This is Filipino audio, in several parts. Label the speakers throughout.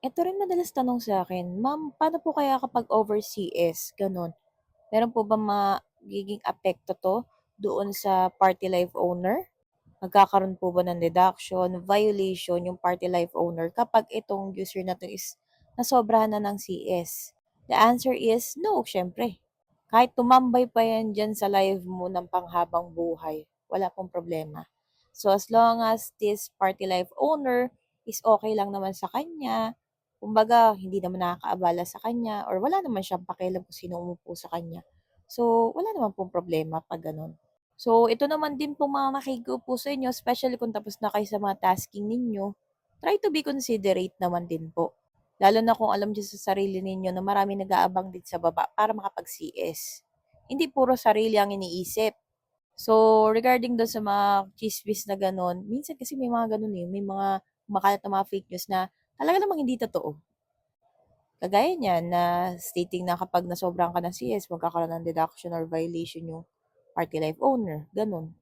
Speaker 1: Eto rin madalas tanong sa'kin, "Ma'am, paano po kaya kapag over-CS?" Gano'n. Meron po bang magiging apekto 'to doon sa party life owner? Magkakaroon po ba ng deduction, violation yung party life owner kapag itong user na 'to is nasobrahan na ng CS? The answer is no, siyempre. Kahit tumambay pa yan diyan sa live mo ng panghabang buhay, wala pong problema. So, as long as this party life owner is okey lang naman sa kanya, kumbaga hindi naman nakakaabala sa kanya or wala naman siyang pakialam kung sinong umupo sa kanya. So, wala naman pong problema 'pag gano'n. So, ito naman din pong mga nakikiupo sa inyo, especially kung tapos na kayo sa mga tasking ninyo, try to be considerate naman din po. Lalo na kung alam niyo sa sarili ninyo na maraming nag-aabang din sa baba para makapag-CS. Hindi puro sarili ang iniisip. So, regarding dun sa mga tsismis na gano'n, minsan kasi may mga gano'n, eh, may mga kumakalat na mga fake news na talaga namang hindi totoo. Kagaya niyan na stating na kapag nasobrahan ka ng CS magkakaroon ng deduction or violation yung party life owner, gano'n.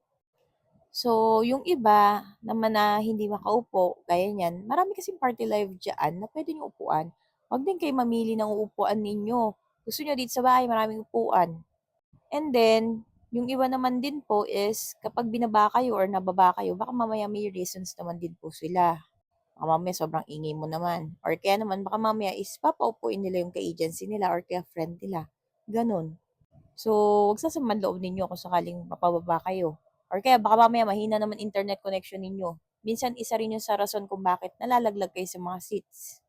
Speaker 1: So, yung iba naman na hindi makaupo, gaya niyan, marami kasing party life diyaan na puwede niyong upuan. Wag din kayo mamili ng uupuan ninyo. Gusto niyo dito sa bahay maraming upuan. And then, yung iba naman din po is kapag binaba kayo or nababa kayo baka mamaya may reasons naman din po sila. Baka mamaya sobrang ingay mo naman or kaya naman baka mamaya is papaupuin nila yung ka-agency nila or kaya friend nila, gano'n. So, wag sasamaan loob ninyo kung sakaling mapababa kayo or kaya baka mamaya mahina naman internet connection ninyo. Minsan isa rin yun sa rason kung bakit nalalaglag kayo sa mga seats.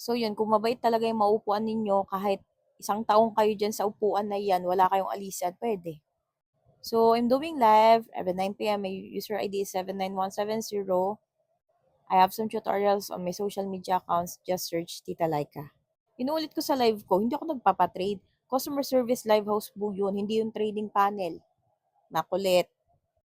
Speaker 1: So yun, kung mabait talaga yung maupuan ninyo kahit isang taong kayo diyan sa upuan na yan, wala kayong alisan, puwede. So, I'm doing live every 9 PM. My user ID is 79170. I have some tutorials on my social media accounts. Just search Tita Laika. Inuulit ko sa live ko, hindi ako nagpapa-trade. Customer service live house po yun, hindi yung trading panel. Makulit.